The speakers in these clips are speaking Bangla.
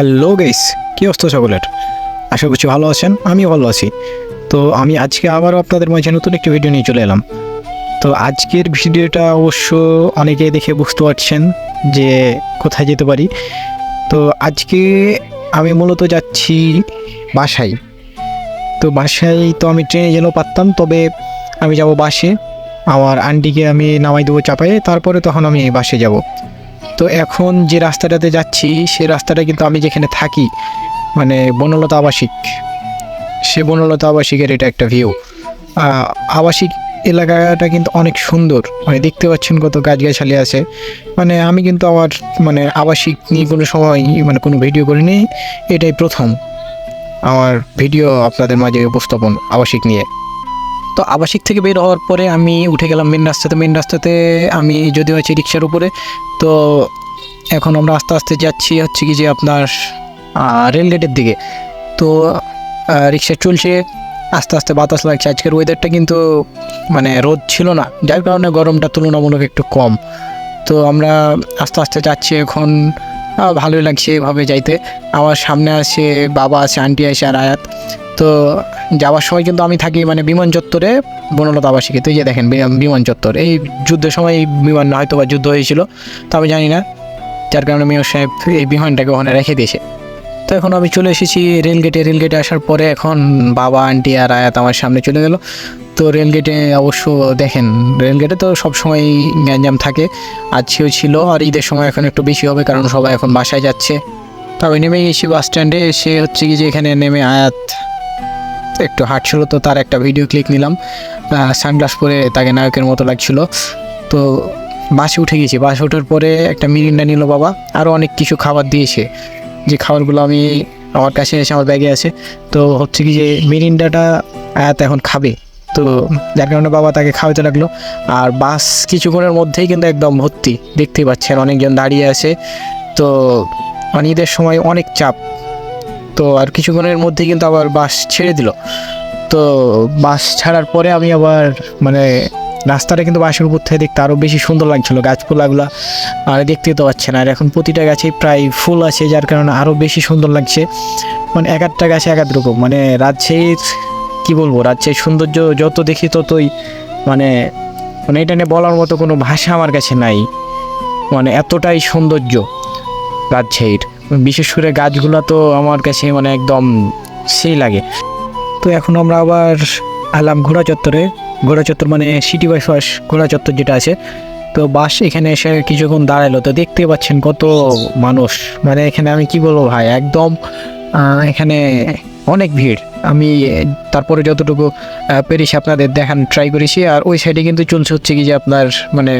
হ্যালো গাইস, কী অবস্থা সকলের? আশা করছি ভালো আছেন, আমিও ভালো আছি। তো আমি আজকে আবারও আপনাদের মাঝে নতুন একটি ভিডিও নিয়ে চলে এলাম। তো আজকের ভিডিওটা অবশ্য অনেকে দেখে বুঝতে পারছেন যে কোথায় যেতে পারি। তো আজকে আমি মূলত যাচ্ছি বাসায়। তো বাসায় তো আমি ট্রেনে যেন পারতাম, তবে আমি যাব বাসে। আমার আন্টিকে আমি নামাই দেবো চাপায়ে, তারপরে তখন আমি বাসে যাব। তো এখন যে রাস্তাটাতে যাচ্ছি, সে রাস্তাটা কিন্তু আমি যেখানে থাকি মানে বনলতা আবাসিক, সে বনলতা আবাসিকের এটা একটা ভিউ আবাসিক এলাকাটা কিন্তু অনেক সুন্দর মানে দেখতে পাচ্ছেন কত গাছগাছালি আছে। মানে আমি কিন্তু আমার মানে আবাসিক নিয়ে কোনো সময় মানে কোনো ভিডিও করিনি, এটাই প্রথম। আমার ভিডিও আপনাদের মাঝে উপস্থাপন আবাসিক নিয়ে। তো আবাসিক থেকে বের হওয়ার পরে আমি উঠে গেলাম মেন রাস্তাতে মেন রাস্তাতে আমি যদিও আছি রিক্সার উপরে, তো এখন আমরা আস্তে আস্তে যাচ্ছি হচ্ছে কি যে আপনার রেলগেটের দিকে। তো রিক্সা চলছে, আস্তে আস্তে বাতাস লাগছে। আজকের ওয়েদারটা কিন্তু মানে রোদ ছিল না, যার কারণে গরমটা তুলনামূলক একটু কম। তো আমরা আস্তে আস্তে যাচ্ছি এখন ভালোই লাগছে এভাবে যাইতে। আমার সামনে আছে, বাবা আছে, আন্টি আছে আর আয়াত। তো যাওয়ার সময় কিন্তু আমি থাকি মানে বিমান চত্বরে বনলতা আবাসিকে। তো এই যে দেখেন বিমান চত্বর। এই যুদ্ধের সময় এই বিমান হয়তো বা যুদ্ধ হয়েছিল, তো আমি জানি না। যার কারণে মেয়র সাহেব এই বিমানটাকে ওখানে রেখে দিয়েছে। তো এখন আমি চলে এসেছি রেলগেটে। রেলগেটে আসার পরে এখন বাবা, আন্টি আর আয়াত আমার সামনে চলে গেল। তো রেলগেটে অবশ্য দেখেন, রেলগেটে তো সবসময় গ্যাঞ্জাম থাকে। আজকেও ছিল আর ঈদের সময় এখন একটু বেশি হবে কারণ সবাই এখন বাসায় যাচ্ছে। তো আমি নেমে গেছি বাস স্ট্যান্ডে। সে হচ্ছে কি যে এখানে নেমে আয়াত একটু হাঁটছিল তো তার একটা ভিডিও ক্লিক নিলাম। সানগ্লাস পরে তাকে নায়কের মতো লাগছিল। তো বাসে উঠে গেছি। বাসে ওঠার পরে একটা মিরিন্ডা নিল বাবা। আরও অনেক কিছু খাবার দিয়েছে। যে খাবারগুলো আমি আমার কাছে এসে আমার ব্যাগে আছে। তো হচ্ছে কি যে মিরিন্ডাটা আয়াত এখন খাবে। তো যার কারণে বাবা তাকে খাওয়াতে লাগল। আর বাস কিছুক্ষণের মধ্যেই কিন্তু একদম ভর্তি। দেখতেই পাচ্ছেন, অনেকজন দাঁড়িয়ে আছে। তো মানে ঈদের সময় অনেক চাপ। তো আর কিছুক্ষণের মধ্যেই কিন্তু আবার বাস ছেড়ে দিল। তো বাস ছাড়ার পরে আমি আবার মানে রাস্তাটা কিন্তু বাসের উপর থেকে দেখতে আরও বেশি সুন্দর লাগছিল, গাছপালাগুলো আর দেখতে তো পাচ্ছে না আর এখন প্রতিটা গাছেই প্রায় ফুল আছে, যার কারণে আরও বেশি সুন্দর লাগছে। মানে এক একটা গাছে এক এক রকম। মানে রাজশাহীর কী বলব রাজশাহীর সৌন্দর্য যত দেখি ততই মানে মানে এটা নিয়ে বলার মতো কোনো ভাষা আমার কাছে নাই। মানে এতটাই সৌন্দর্য রাজশাহীর বিশেষ করে গাছগুলো তো আমার কাছে মানে একদম সেই লাগে। তো এখন আমরা আবার আলাম ঘোড়া চত্বরে। ঘোড়া চত্বর মানে সিটি বাইপাস ঘোড়া চত্বর যেটা আছে। তো বাস এখানে এসে কিছুক্ষণ দাঁড়াল তো দেখতে পাচ্ছেন কত মানুষ। মানে এখানে আমি কি বলব ভাই? একদম এখানে অনেক ভিড়। আমি তারপরে যতটুকু পেরেছি আপনাদের দেখান ট্রাই করেছি। আর ওই সাইডে কিন্তু চলছে হচ্ছে কি যে আপনার মানে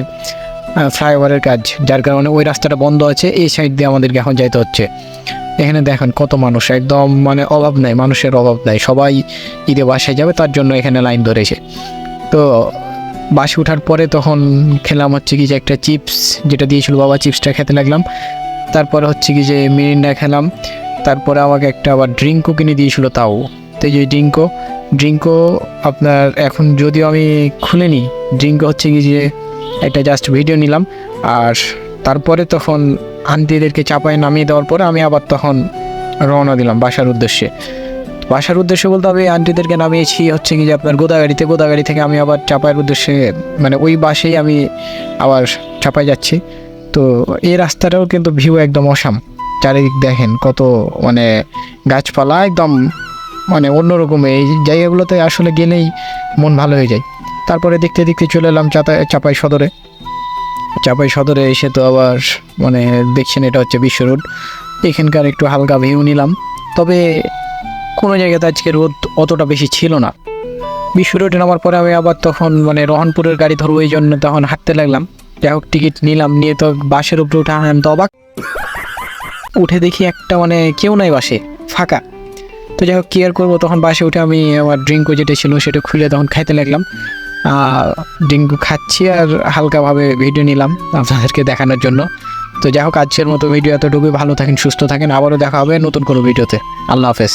ফ্লাইওভারের কাজ, যার কারণে ওই রাস্তাটা বন্ধ আছে, এই সাইড দিয়ে আমাদেরকে এখন যাইতে হচ্ছে। এখানে দেখেন কত মানুষ, একদম মানে অভাব নাই, মানুষের অভাব নাই। সবাই ঈদে বাসায় যাবে, তার জন্য এখানে লাইন ধরেছে। তো বাসে ওঠার পরে তখন খেলাম হচ্ছে কি যে একটা চিপস, যেটা দিয়েছিল বাবা, চিপসটা খেতে লাগলাম। তারপরে হচ্ছে কি যে মিরিন্ডা খেলাম। তারপরে আমাকে একটা আবার ড্রিঙ্কও কিনে দিয়েছিল তাও। তো যে ড্রিঙ্কও ড্রিঙ্কও আপনার এখন যদিও আমি খুলে নিই ড্রিঙ্কও হচ্ছে কি যে একটা জাস্ট ভিডিও নিলাম। আর তারপরে তখন আন্টিদেরকে চাপায় নামিয়ে দেওয়ার পরে আমি আবার তখন রওনা দিলাম বাসার উদ্দেশ্যে। বাসার উদ্দেশ্যে বলতে হবে, আন্টিদেরকে নামিয়েছি, হচ্ছে কি যে আপনার গোদাগাড়িতে, গোদাগাড়ি থেকে আমি আবার চাপায়ের উদ্দেশ্যে মানে ওই বাসেই আমি আবার চাপায় যাচ্ছি। তো এই রাস্তাটাও কিন্তু ভিউ একদম অসাম। চারিদিক দেখেন কত মানে গাছপালা একদম মানে অন্যরকম। এই জায়গাগুলোতে আসলে গেলেই মন ভালো হয়ে যায়। তারপরে দেখতে দেখতে চলে এলাম চাপাই সদরে। চাপাই সদরে এসে তো আবার মানে দেখছেন এটা হচ্ছে বিশ্ব রোড। এখানকার একটু হালকা ভিউ নিলাম। তবে কোনো জায়গাতে আজকে রোদ অতটা বেশি ছিল না। বিশ্ব রোডে নামার পরে আমি আবার তখন মানে রহনপুরের গাড়ি ধরবো এই জন্য তখন হাঁটতে লাগলাম। যাই হোক, টিকিট নিলাম, নিয়ে তো বাসের উপরে উঠে আনলাম তো অবাক উঠে দেখি একটা মানে কেউ নাই বাসে, ফাঁকা। তো যাই হোক কেয়ার করব? তখন বাসে উঠে আমি আমার ড্রিঙ্কও যেটা ছিল সেটা খুলে তখন খাইতে লাগলাম। ড্রিঙ্ক খাচ্ছি আর হালকাভাবে ভিডিও নিলাম আপনাদেরকে দেখানোর জন্য। তো যাই হোক, আজকের মতো ভিডিও এতটুকুই। ভালো থাকেন, সুস্থ থাকেন। আবারও দেখা হবে নতুন কোনো ভিডিওতে আল্লাহ হাফেজ।